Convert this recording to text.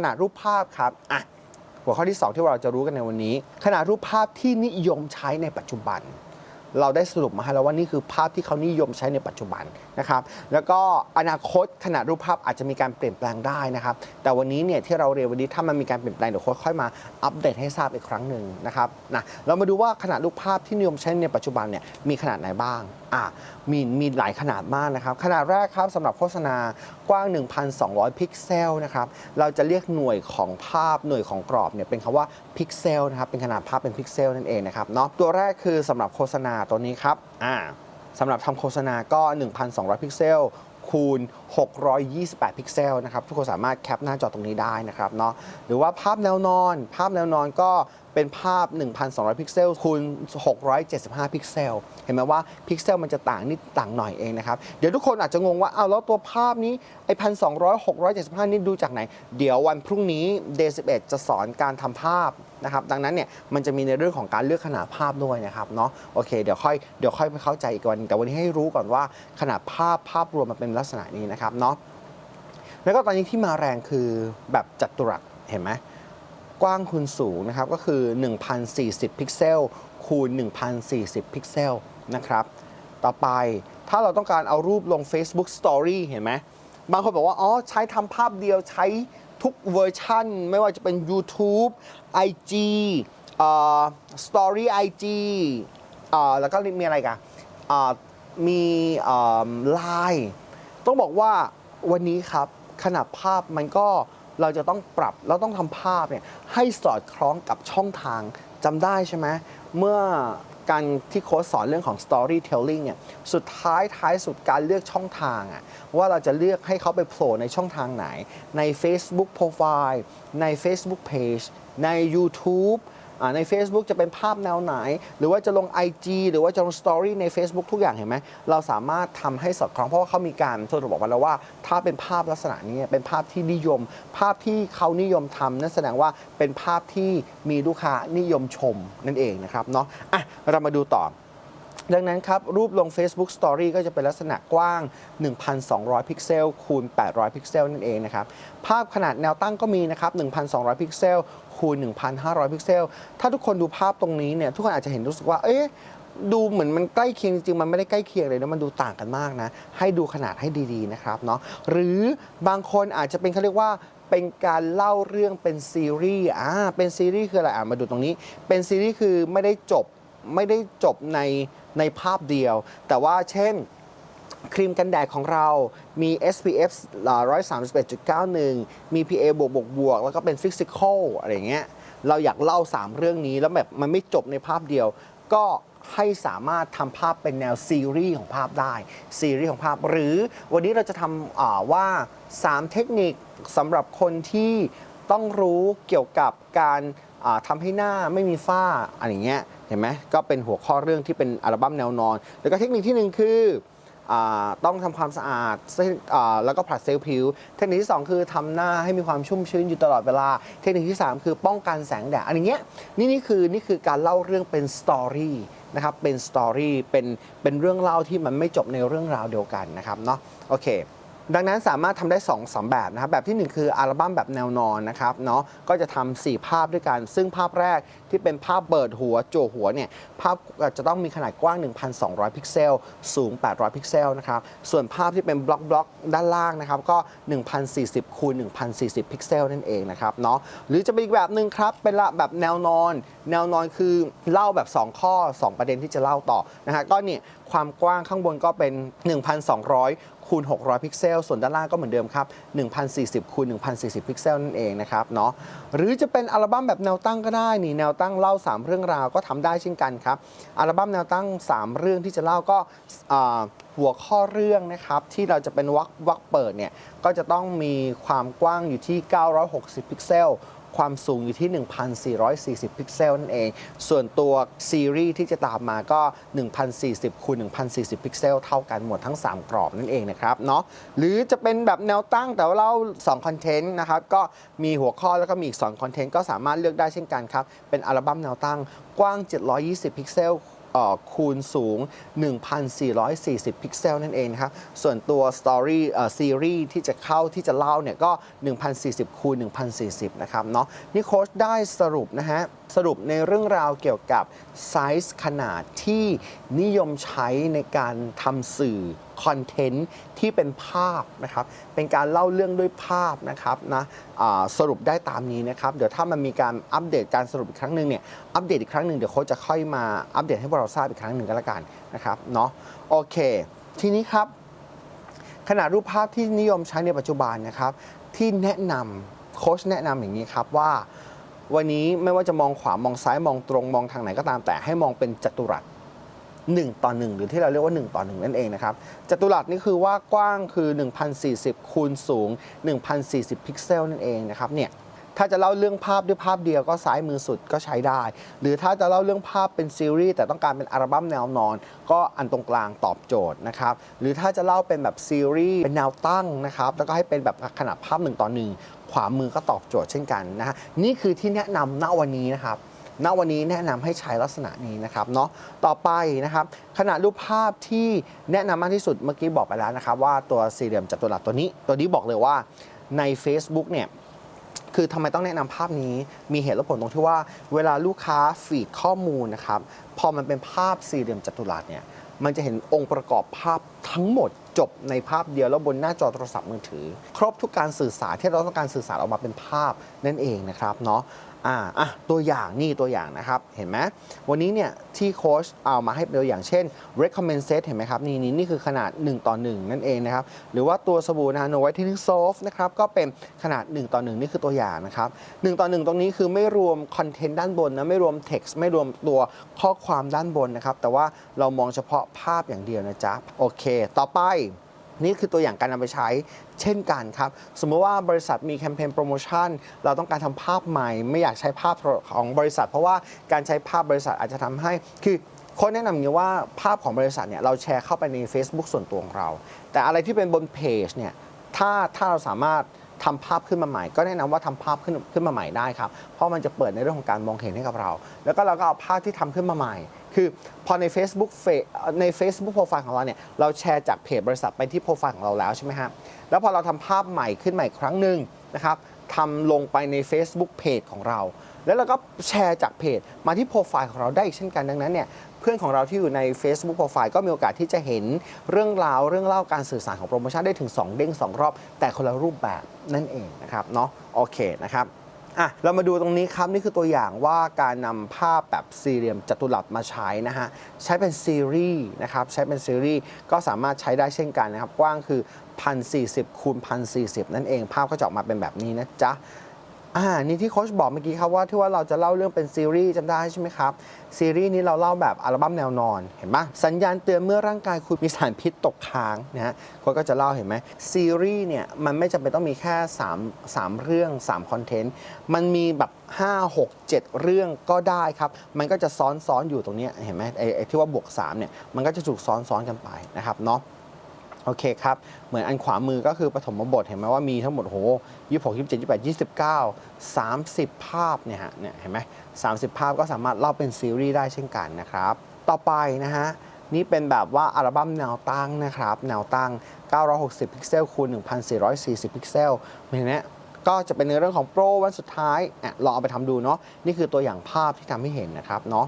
ขนาดรูปภาพครับอะหัวข้อที่ 2 ที่เราจะรู้กันในวันนี้ ขนาดรูปภาพที่นิยมใช้ในปัจจุบัน เราได้สรุปมาให้แล้วว่านี่คือภาพที่เขานิยมใช้ในปัจจุบันนะครับ แล้วก็อนาคตขนาดรูปภาพอาจจะมีการเปลี่ยนแปลงได้นะครับ แต่วันนี้เนี่ยที่เราเรียนวันนี้ถ้ามันมีการเปลี่ยนแปลงเดี๋ยวค่อยๆมาอัปเดตให้ทราบอีกครั้งหนึ่งนะครับนะเรามาดูว่าขนาดรูปภาพที่นิยมใช้ในปัจจุบันเนี่ยมีขนาดไหนบ้าง อะมีมีหลายขนาดมากนะครับ ขนาดแรกครับสำหรับโฆษณากว้าง 1,200 พิกเซลนะครับเราจะเรียกหน่วยของภาพหน่วยของกรอบเนี่ยเป็นคำว่าพิกเซลนะครับเป็นขนาดภาพเป็นพิกเซลนั่นเองนะครับเนาะตัวแรกคือสำหรับโฆษณาตัวนี้ครับอ่าสำหรับทำโฆษณาก็ 1,200 พิกเซล คูณ 628 พิกเซลนะครับทุกคนสามารถแคปหน้าจอตรงนี้ได้นะครับเนาะหรือว่าภาพแนวนอน ภาพแนวนอนก็เป็นภาพ 1,200 พิกเซลคูณ 675 พิกเซล เห็นไหมว่าพิกเซลมันจะต่างนิดต่างหน่อยเองนะครับ เดี๋ยวทุกคนอาจจะงงว่า เอ้าแล้วตัวภาพนี้ ไอ้พันสองนี่ดูจากไหน เดี๋ยววันพรุ่งนี้ Day 11จะสอนการทำภาพ นะครับดังนั้นเนี่ยมันจะมีในเรื่องของการเลือกขนาดภาพด้วยนะครับเนาะโอเคเดี๋ยวค่อยเดี๋ยวค่อยไปเข้าใจอีกวัน แต่วันนี้ให้รู้ก่อนว่าขนาดภาพภาพรวมมันเป็นลักษณะนี้นะครับเนาะแล้วก็ตอนนี้ที่มาแรงคือแบบจัตุรัสเห็นไหมกว้างคูณสูงนะครับก็คือ 1,040 พิกเซลคูณ 1,040 พิกเซลนะครับต่อไปถ้าเราต้องการเอารูปลง Facebook Story เห็นไหมบางคนบอกว่า อ๋อ ใช้ทำภาพเดียวใช้ ทุกเวอร์ชันไม่ว่าจะเป็น YouTube IG เอ่อ Story IG อ่อแล้วก็มีอะไรกันอ่ามีไลน์ต้องบอกว่าวันนี้ครับขนาดภาพมันก็เราจะต้องปรับเราต้องทำภาพเนี่ยให้สอดคล้องกับช่องทางจำได้ใช่ไหมเมื่อ การที่โค้ชสอนเรื่องของ storytelling เนี่ยสุดท้ายท้ายสุดการเลือกช่องทางอะว่าเราจะเลือกให้เขาไปโผล่ในช่องทางไหน ใน Facebook Profile ใน Facebook Page ใน YouTube ใน Facebook จะเป็นภาพแนวไหน หรือว่าจะลง IG หรือว่าจะลง Story ใน Facebook ทุกอย่างเห็นไหม เราสามารถทำให้สอดคล้องเพราะว่าเขามีการสรุปบอกมาแล้วว่า ถ้าเป็นภาพลักษณะนี้เป็นภาพที่นิยม ภาพที่เขานิยมทำนั่นแสดงว่าเป็นภาพที่มีลูกค้านิยมชมนั่นเองนะครับเนาะอะเรามาดูต่อ ดังนั้นครับ รูปลง Facebook Story ก็จะเป็นลักษณะกว้าง 1,200 พิกเซลคูณ 800 พิกเซลนั่นเองนะครับ ภาพขนาดแนวตั้งก็มีนะครับ 1,200 พิกเซลคูณ 1,500 พิกเซล ถ้าทุกคนดูภาพตรงนี้เนี่ย ทุกคนอาจจะเห็นรู้สึกว่า เอ๊ะ ดูเหมือนมันใกล้เคียงจริง มันไม่ได้ใกล้เคียงเลยนะ มันดูต่างกันมากนะ ให้ดูขนาดให้ดีๆนะครับเนาะ หรือบางคนอาจจะเป็นเขาเรียกว่าเป็นการเล่าเรื่องเป็นซีรีส์ อ่า เป็นซีรีส์คืออะไร อ่ามาดูตรงนี้ เป็นซีรีส์คือไม่ได้จบ ไม่ได้จบในในภาพเดียว แต่ว่าเช่นครีมกันแดดของเรามี SPF 131.91 มี PA บวกบวกบวกแล้วก็เป็น Physical อะไรเงี้ย เราอยากเล่า 3 เรื่องนี้แล้วแบบมันไม่จบในภาพเดียว ก็ให้สามารถทำภาพเป็นแนวซีรีส์ของภาพได้ซีรีส์ของภาพ หรือวันนี้เราจะทำอ่าว่า 3 เทคนิคสำหรับคนที่ต้องรู้เกี่ยวกับการ อ่าทำให้หน้าไม่มีฝ้าอะไรเงี้ยเห็นไหมก็เป็นหัวข้อเรื่องที่เป็นอัลบั้มแนวนอน แล้วก็เทคนิคที่หนึ่งคืออต้องทำความสะอาดอาแล้วก็ผลัดเซลล์ผิว เทคนิคที่ 2 คือทำหน้าให้มีความชุ่มชื้นอยู่ตลอดเวลา เทคนิคที่ 3 คือป้องกันแสงแดดอันเนี้ยนี่นี่คือนี่คือการเล่าเรื่องเป็นสตอรี่นะครับเป็นสตอรี่เป็นเป็นเรื่องเล่าที่มันไม่จบในเรื่องราวเดียวกันนะครับเนาะโอเค ดังนั้นสามารถทำได้2อสามแบบนะครับแบบทีหนึ่1 คืออัลบั้มแบบแนวนอนนะครับเนาะก็จะทำ4ภาพด้วยกัน ซึ่งภาพแรกที่เป็นภาพเปิดหัวโจหัวเนี่ยภาพจะต้องมีขนาดกว้าง 1,200 พิกเซล สูง 800 พิกเซลนะครับส่วนภาพที่เป็นบล็อกบล็อกด้านล่างนะครับก็ 1,040คูณ1,040 พิกเซลนั่นเองนะครับเนาะหรือจะเป็นอีกแบบหนึ่งครับเป็นละแบบแนวนอน แนวนอนคือเล่าแบบ 2 ข้อ 2 ประเด็นที่จะเล่าต่อนะฮะก็เนี่ยความกว้างข้างบนก็เป็น 1,200คูณ600 พิกเซลล ส่วนด้านล่างก็เหมือนเดิมครับ1,040คูณ1,040 พิกเซลนั่นเองนะครับเนาะหรือจะเป็นอัลบั้มแบบแนวตั้งก็ได้นี่แนวตั้งเล่า 3 เรื่องราวก็ทำได้เช่นกันครับอัลบั้มแนวตั้ง 3 เรื่องที่จะเล่าก็หัวข้อเรื่องนะครับที่เราจะเป็นวักวักเปิดเนี่ยก็จะต้องมีความกว้างอยู่ที่ 960 พิกเซล ความสูงอยู่ที่ 1,440 พิกเซลนั่นเอง ส่วนตัวซีรีส์ที่จะตามมาก็ 1,040คูณ1,040 พิกเซล เท่ากันหมดทั้ง 3 กรอบนั่นเองนะครับเนาะหรือจะเป็นแบบแนวตั้งแต่ว่าเรา2คอนเทนต์นะครับก็มีหัวข้อแล้วก็มีอีก2คอนเทนต์ก็สามารถเลือกได้เช่นกันครับเป็นอัลบั้มแนวตั้งกว้าง 720 พิกเซล คูณสูง 1,440 พิกเซลนั่นเองครับ ส่วนตัว Story เอ่อซีรีส์ที่จะเข้าที่จะเล่าเนี่ยก็ 1,040 คูณ 1,040 นะครับเนาะนี่โค้ชได้สรุปนะฮะ สรุปในเรื่องราวเกี่ยวกับไซส์ขนาดที่นิยมใช้ในการทำสื่อ คอนเทนต์ที่เป็นภาพนะครับ เป็นการเล่าเรื่องด้วยภาพนะครับนะสรุปได้ตามนี้นะครับ เดี๋ยวถ้ามันมีการอัปเดตการสรุปอีกครั้งหนึ่งเนี่ย อัปเดตอีกครั้งหนึ่งเดี๋ยวโค้ชจะค่อยมาอัปเดตให้พวกเราทราบอีกครั้งหนึ่งก็แล้วกันนะครับเนาะ โอเค ทีนี้ครับ ขนาดรูปภาพที่นิยมใช้ในปัจจุบันนะครับ ที่แนะนำโค้ชแนะนำอย่างนี้ครับว่า วันนี้ไม่ว่าจะมองขวามองซ้ายมองตรงมองทางไหนก็ตามแต่ให้มองเป็นจัตุรัส 1 ต่อ 1 หรือที่เราเรียกว่า 1 ต่อ 1 นั่นเองนะครับจัตุรัสนี่คือว่ากว้างคือ 1,040 คูณสูง 1,040 พิกเซลนั่นเองนะครับเนี่ยถ้าจะเล่าเรื่องภาพด้วยภาพเดียวก็ซ้ายมือสุดก็ใช้ได้ หรือถ้าจะเล่าเรื่องภาพเป็นซีรีส์แต่ต้องการเป็นอัลบั้มแนวนอน ก็อันตรงกลางตอบโจทย์นะครับ หรือถ้าจะเล่าเป็นแบบซีรีส์เป็นแนวตั้งนะครับ แล้วก็ให้เป็นแบบขนาดภาพ1ต่อ1ขวามือก็ตอบโจทย์เช่นกันนะฮะนี่คือที่แนะนำณวันนี้นะครับ ณวันนี้แนะนำให้ใช้ลักษณะนี้นะครับเนาะต่อไปนะครับขนาดรูปภาพที่แนะนำมากที่สุดเมื่อกี้บอกไปแล้วนะครับ ว่าตัวสี่เหลี่ยมจัตุรัสตัวนี้ ตัวนี้บอกเลยว่าใน Facebook เนี่ยคือทำไมต้องแนะนำภาพนี้มีเหตุและผลตรงที่ว่า เวลาลูกค้าฟีดข้อมูลนะครับ พอมันเป็นภาพสี่เหลี่ยมจัตุรัสเนี่ยมันจะเห็นองค์ประกอบภาพทั้งหมดจบในภาพเดียวแล้วบนหน้าจอโทรศัพท์มือถือ ครบทุกการสื่อสารที่เราต้องการสื่อสารออกมาเป็นภาพนั่นเองนะครับเนาะ อ่าอะตัวอย่างนี่ตัวอย่างนะครับ เห็นไหมวันนี้เนี่ยที่โค้ชเอามาให้เป็นตัวอย่างเช่น recommend set เห็นไหมครับ นี่นี่นี่คือขนาด 1 ต่อ 1 นั่นเองนะครับ หรือว่าตัวสบู่นาโนไวท์เทนนิ่งโซฟนะครับ ก็เป็นขนาด 1 ต่อ 1 นี่คือตัวอย่างนะครับ 1 ต่อ 1 ตรงนี้คือไม่รวมคอนเทนต์ด้านบนนะ ไม่รวม text ไม่รวมตัวข้อความด้านบนนะครับ แต่ว่าเรามองเฉพาะภาพอย่างเดียวนะจ๊ะ โอเค ต่อไป นี่คือตัวอย่างการนำไปใช้เช่นกันครับ สมมติว่าบริษัทมีแคมเปญโปรโมชั่น เราต้องการทำภาพใหม่ ไม่อยากใช้ภาพของบริษัท เพราะว่าการใช้ภาพบริษัทอาจจะทำให้คือคนแนะนำางนี้ว่าภาพของบริษัทเนี่ยเราแชร์เข้าไปใน Facebook ส่วนตัวของเรา แต่อะไรที่เป็นบนเพจเนี่ยถ้าถ้าเราสามารถทำภาพขึ้นมาใหม่ ก็แนะนำว่าทำภาพขึ้นขึ้นมาใหม่ได้ครับ เพราะมันจะเปิดในเรื่องของการมองเห็นให้กับเรา แล้วก็เราก็เอาภาพที่ทำขึ้นมาใหม่ คือพอใน Facebook ใน Facebook โปรไฟล์ของเราเนี่ยเราแชร์จากเพจบริษัทไปที่โปรไฟล์ของเราแล้วใช่ไหมครับแล้วพอเราทำภาพใหม่ขึ้นใหม่ครั้งหนึ่งนะครับทำลงไปใน Facebook เพจของเรา แล้วเราก็แชร์จากเพจมาที่โปรไฟล์ของเราได้อีกเช่นกันดังนั้นเนี่ยเพื่อนของเราที่อยู่ใน Facebook โปรไฟล์ก็มีโอกาสที่จะเห็นเรื่องราวเรื่องเล่าการสื่อสารของโปรโมชั่นได้ถึง 2 เด้ง 2 รอบ แต่คนละรูปแบบนั่นเองนะครับเนาะโอเคนะครับ อะเรามาดูตรงนี้ครับนี่คือตัวอย่างว่าการนำภาพแบบสี่เหลี่ยมจัตุรัสมาใช้นะฮะใช้เป็นซีรีส์นะครับใช้เป็นซีรีส์ก็สามารถใช้ได้เช่นกันนะครับกว้างคือ 1,040คูณ1,040 นั่นเองภาพก็จะออกมาเป็นแบบนี้นะจ๊ะ อ่านี่ที่โค้ชบอกเมื่อกี้ครับว่าที่ว่าเราจะเล่าเรื่องเป็นซีรีส์จำได้ใช่ไหมครับ ซีรีส์นี้เราเล่าแบบอัลบั้มแนวนอนเห็นปะสัญญาณเตือนเมื่อร่างกายคุณมีสารพิษตกค้างนะฮะโค้ชก็จะเล่าเห็นไหมซีรีส์เนี่ยมันไม่จำเป็นต้องมีแค่3 3เรื่อง3คอนเทนต์มันมีแบบ 5 6 7 เรื่องก็ได้ครับ มันก็จะซ้อนซ้อนๆอยู่ตรงนี้เห็นไหมไอ้ไอ้ที่ว่าบวก3เนี่ยมันก็จะถูกซ้อนซ้อนๆกันไปนะครับเนาะ โอเคครับ เหมือนอันขวามือก็คือปฐมบทเห็นไหมว่ามีทั้งหมดโหยี่หกยี่สิบเจ็ดยี่แปดยี่สิบเก้าสามสิบภาพเนี่ยฮะเนี่ยเห็นไหมสามสิบภาพก็สามารถเล่าเป็นซีรีส์ได้เช่นกันนะครับ ต่อไปนะฮะ นี่เป็นแบบว่าอัลบั้มแนวตั้งนะครับ แนวตั้ง 960 พิกเซลคูณ1440 พิกเซลเห็นไหมก็จะเป็นในเรื่องของโปรวันสุดท้ายอะลองเอาไปทำดูเนาะนี่คือตัวอย่างภาพที่ทำให้เห็นนะครับเนาะ